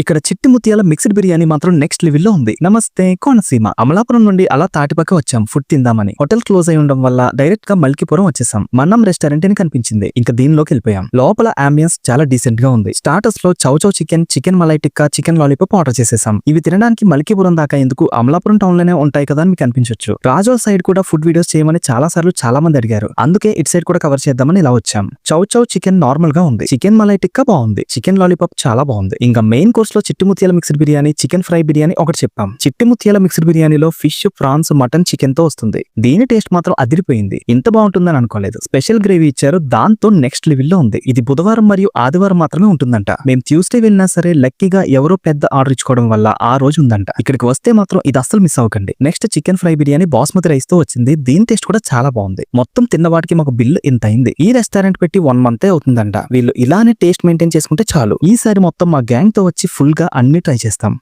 ఇక్కడ చిట్టి ముత్యాల మిక్స్డ్ బిర్యానీ మాత్రం నెక్స్ట్ లెవెల్లో ఉంది. నమస్తే కోనసీమ. అమలాపురం నుండి అలా తాటిపక్క వచ్చాం. ఫుడ్ తిందామని. హోటల్ క్లోజ్ అయి ఉండడం వల్ల డైరెక్ట్గా మల్కిపురం వచ్చేసాం. మన్నం రెస్టారెంట్ అని కనిపించింది. ఇంకా దీనిలోకి వెళ్ళిపోయాం. లోపల అంబియన్స్ చాలా డీసెంట్గా ఉంది. స్టార్టర్స్లో chow chow chicken chicken malai tikka chicken lollipop order చేసేసాం. ఇవి తినడానికి మల్కీపురం దాకా ఎందుకు అమలాపురం టౌన్లోనే ఉంటాయి కదా అని మీకు అనిపించొచ్చు. రాజోల్ సైడ్ కూడా ఫుడ్ వీడియోస్ చేయమని చాలా సార్లు చాలా మంది అడిగారు. అందుకే ఇటు సైడ్ కూడా కవర్ చేద్దామని ఇలా వచ్చాం. చౌచౌ చికెన్ నార్మల్గా ఉంది. చికెన్ మలై టిక్కా బాగుంది. చికెన్ లాలీపాప్ చాలా బాగుంది. ఇంకా మెయిన్ కోర్స్ లో చిట్టిముత్యాల mixed biryani chicken fry biryani ఒకటి చెప్పాం. చిట్టి ముత్యాల మిక్స్డ్ బిర్యానీలో ఫిష్ ప్రాన్స్ మటన్ చికెన్తో వస్తుంది. దీని టేస్ట్ మాత్రం అదిరిపోయింది. ఇంత బాగుంటుందని అనుకోలేదు. స్పెషల్ గ్రేవీ ఇచ్చారు. దాంతో నెక్స్ట్ లెవెల్లో ఉంది. ఇది బుధవారం మరియు ఆదివారం మాత్రమే ఉంటుందంట. మేము ట్యూస్డే వెళ్ళినా సరే లక్కీగా ఎవరో పెద్ద ఆర్డర్ ఇచ్చుకోవడం వల్ల ఆ రోజు ఉందంట. ఇక్కడికి వస్తే మాత్రం ఇది అస్సలు మిస్ అవ్వకండి. Next chicken fry biryani basmati రైస్తో వచ్చింది. దీని టేస్ట్ కూడా చాలా బాగుంది. మొత్తం తిన్న వాటికి మాకు బిల్లు ఇంత అయింది. ఈ రెస్టారెంట్ పెట్టి వన్ మంతే అవుతుందంట. వీళ్ళు ఇలానే టేస్ట్ మెయింటైన్ చేసుకుంటే చాలు. ఈసారి మొత్తం మా గ్యాంగ్తో వచ్చి ఫుల్గా అన్ని ట్రై చేస్తాం.